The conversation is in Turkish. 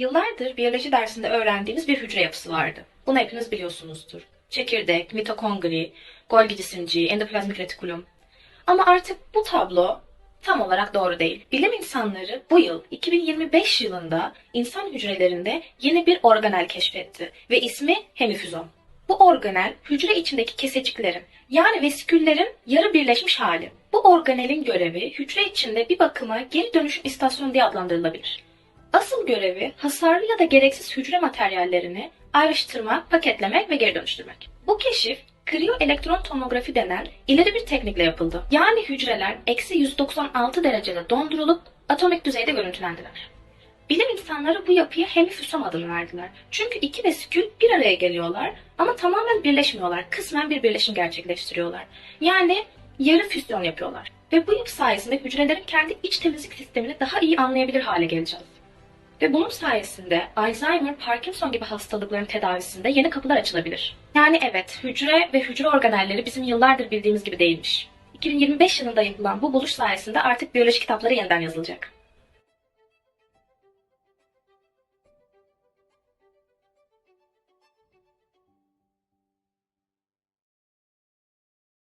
Yıllardır biyoloji dersinde öğrendiğimiz bir hücre yapısı vardı. Bunu hepiniz biliyorsunuzdur. Çekirdek, mitokondri, Golgi cisimciği, endoplazmik retikulum. Ama artık bu tablo tam olarak doğru değil. Bilim insanları bu yıl 2025 yılında insan hücrelerinde yeni bir organel keşfetti ve ismi hemifüzom. Bu organel hücre içindeki keseciklerin yani vesiküllerin yarı birleşmiş hali. Bu organelin görevi hücre içinde bir bakıma geri dönüşüm istasyonu diye adlandırılabilir. Asıl görevi hasarlı ya da gereksiz hücre materyallerini ayrıştırmak, paketlemek ve geri dönüştürmek. Bu keşif kriyoelektron tomografi denen ileri bir teknikle yapıldı. Yani hücreler eksi 196 derecede dondurulup atomik düzeyde görüntülendiler. Bilim insanları bu yapıya hemifüsom adını verdiler. Çünkü iki vesikül bir araya geliyorlar ama tamamen birleşmiyorlar. Kısmen bir birleşim gerçekleştiriyorlar. Yani yarı füsyon yapıyorlar. Ve bu yapı sayesinde hücrelerin kendi iç temizlik sistemini daha iyi anlayabilir hale geleceğiz. Ve bunun sayesinde Alzheimer, Parkinson gibi hastalıkların tedavisinde yeni kapılar açılabilir. Yani evet, hücre ve hücre organelleri bizim yıllardır bildiğimiz gibi değilmiş. 2025 yılında yapılan bu buluş sayesinde artık biyoloji kitapları yeniden yazılacak.